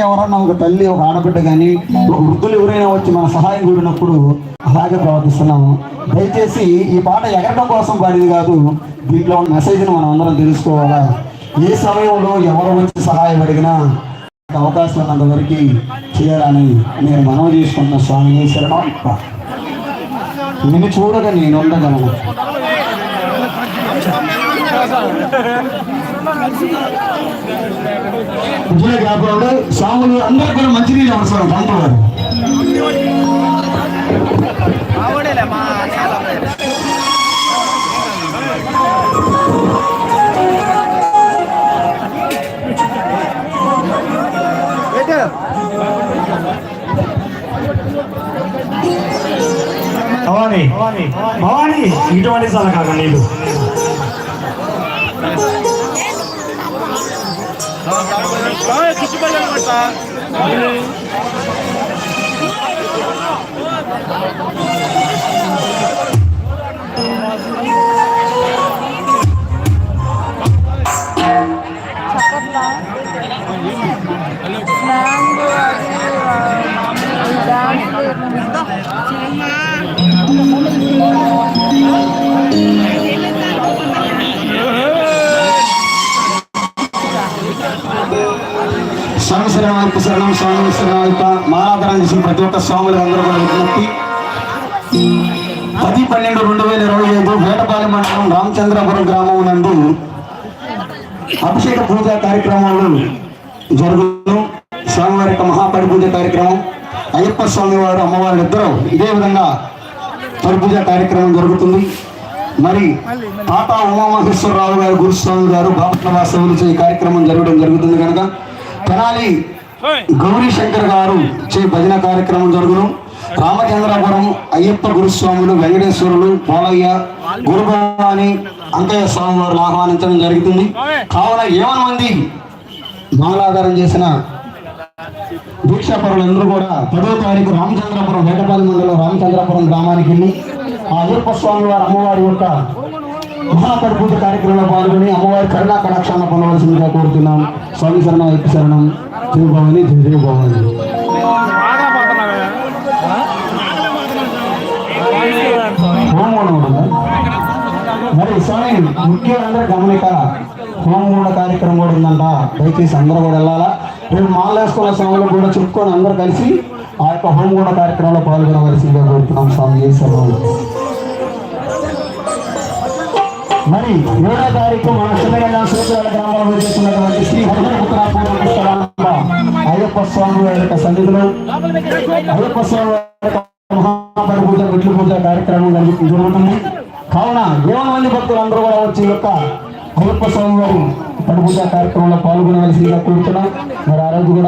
ఎవరన్నా ఒక తల్లి ఒక ఆడబిడ్డ కానీ ఒక వృద్ధులు ఎవరైనా వచ్చి మన సహాయం కూడినప్పుడు అలాగే ప్రవర్తిస్తున్నాము దయచేసి ఈ పాట ఎగరడం కోసం పాడింది కాదు దీంట్లో ఉన్న మెసేజ్ని మనం అందరం తెలుసుకోవాలా? ఏ సమయంలో ఎవరు వచ్చి సహాయం అడిగినా అవకాశం ఉన్నంతవరకు చేయాలని నేను మనం చేసుకుంటున్న స్వామి శరణం నిన్ను చూడగా నేను ఉండగలను. ఉద్యోగ వ్యాపారంలో స్వాములు అందరూ కూడా మంచినీళ్ళు అవసరం పంతులు గారు భవాని భవాని ఇటువంటి సలకాక నీళ్ళు ಭಾಳ ಖುಷಿ ಪಡೋದು ಮಟ್ಟ ನಾನು ಡ್ಯಾನ್ಸ್ స్వామి శరణాల్ప శరణం స్వామి శరణాల్ప మాలాధారం చేసిన ప్రతి ఒక్క స్వాములు అందరూ కూడా విజ్ఞప్తి. పది పన్నెండు రెండు వేల ఇరవై ఐదు వేటపాలెం మండలం రామచంద్రపురం గ్రామం నందు అభిషేక పూజ కార్యక్రమాలు జరుగును. స్వామివారి యొక్క మహాపడి పూజ కార్యక్రమం. అయ్యప్ప స్వామి వారు అమ్మవారు ఇద్దరు ఇదే విధంగా పరిపూజ కార్యక్రమం జరుగుతుంది. మరి తాత ఉమామహేశ్వరరావు గారు గురుస్వామి గారు బాపట్ల వాస్తవులు ఈ కార్యక్రమం జరగడం జరుగుతుంది కనుక తెనాలి. గౌరీ శంకర్ గారు చే భజన కార్యక్రమం జరుగును. రామచంద్రపురం అయ్యప్ప గురుస్వాములు వెంకటేశ్వరులు పోలయ్య గురుభవాని అంకయ్య స్వామి వారు ఆహ్వానించడం జరుగుతుంది. కావున ఏమని మంది మాలాధారం చేసిన దీక్షాపరులందరూ కూడా పదో తారీఖు రామచంద్రపురం వేటపాలెం మండలం రామచంద్రపురం గ్రామానికి వెళ్ళి ఆ అయ్యప్ప స్వామి వారి అమ్మవారి యొక్క మహాపరిపూజ కార్యక్రమంలో పాల్గొని అమ్మవారి కరుణా కటాక్షాలను పొందవలసిందిగా కోరుతున్నాం. స్వామి శరణం ఎక్కి శరణం. జయ భవాని మరి స్వామి ముఖ్యులందరూ గమనిక హోమగూడ కార్యక్రమం కూడా ఉందంట. దయచేసి అందరూ కూడా వెళ్ళాలా? రేపు మాలేసుకున్న సమయంలో కూడా చెప్పుకొని అందరూ కలిసి ఆ యొక్క హోమగూడ కార్యక్రమంలో పాల్గొనవలసిందిగా కోరుతున్నాం స్వామి. జై మరి ఏడో తారీఖు మన చిన్నగల్ల సూత్రాల గ్రామంలో చేస్తున్నటువంటి శ్రీ హరిహరపుత్రాపూర్ణ అయ్యప్ప స్వామి వారి యొక్క సన్నిధిలో. అయ్యప్ప స్వామి మహాపరి పూజ విట్లు పూజ కార్యక్రమం జరుగుతుంది కావున ఏడు మంది భక్తులు అందరూ కూడా వచ్చి యొక్క అయ్యప్ప స్వామి వారి పడి పూజ కార్యక్రమంలో పాల్గొనవలసిందిగా కోరుతున్నాం. మరి ఆ రోజు కూడా